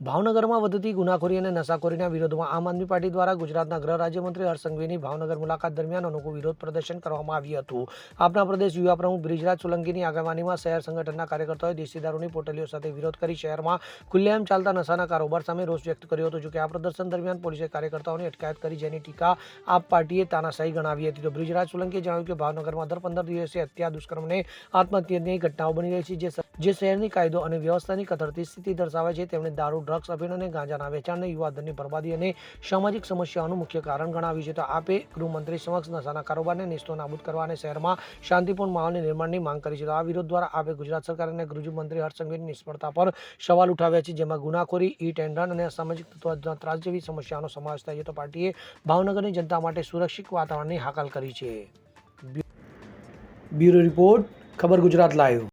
ભાવનગરમાં વધતી ગુનાખોરી અને નશાખોરીના વિરોધમાં આમ આદમી પાર્ટી દ્વારા ગુજરાતના ગૃહ રાજ્યમંત્રી હર્ષ સંઘવીની ભાવનગર મુલાકાત દરમિયાન અનોખું વિરોધ પ્રદર્શન કરવામાં આવ્યું હતું. આપના પ્રદેશ યુવા પ્રમુખ બ્રિજરાજ સોલંકીની આગેવાનીમાં શહેર સંગઠનના કાર્યકર્તાઓએ દેશી દારૂની પોટલીઓ સાથે વિરોધ કરી શહેરમાં ખુલ્લેઆમ ચાલતા નશાના કારોબાર સામે રોષ વ્યક્ત કર્યો હતો, જોકે આ પ્રદર્શન દરમિયાન પોલીસે કાર્યકર્તાઓની અટકાયત કરી જેની ટીકા આપ પાર્ટીએ તાનાશાહી ગણાવી હતી. તો બ્રિજરાજ સોલંકીએ જણાવ્યું કે ભાવનગરમાં દર પંદર દિવસે હત્યા, દુષ્કર્મને આત્મહત્યાની ઘટનાઓ બની રહી છે, જે જે શહેરની કાયદો અને વ્યવસ્થાની કથળતી સ્થિતિ દર્શાવે છે તેમણે દારૂ ડ્રગ્સ અભિન અને ગાંજાના વેચાણને યુવાધનની બરબાદી અને સામાજિક સમસ્યાઓનું મુખ્ય કારણ ગણાવ્યું છે તો આપે ગૃહમંત્રી સમક્ષ નશાના કારોબારને નિસ્તો નાબૂદ કરવા અને શહેરમાં શાંતિપૂર્ણ માહોલની નિર્માણની માંગ કરી છે તો આ વિરોધ દ્વારા આપે ગુજરાત સરકાર અને ગૃહમંત્રી હર્ષસંઘવીની નિષ્ફળતા પર સવાલ ઉઠાવ્યા છે જેમાં ગુનાખોરી ઈ ટેન્ડર અને અસામાજિક તત્વ ત્રાસ જેવી સમસ્યાઓનો સમાવેશ થાય છે તો પાર્ટીએ ભાવનગરની જનતા માટે સુરક્ષિત વાતાવરણની હાકલ કરી છે બ્યુરો રિપોર્ટ ખબર ગુજરાત લાઈવ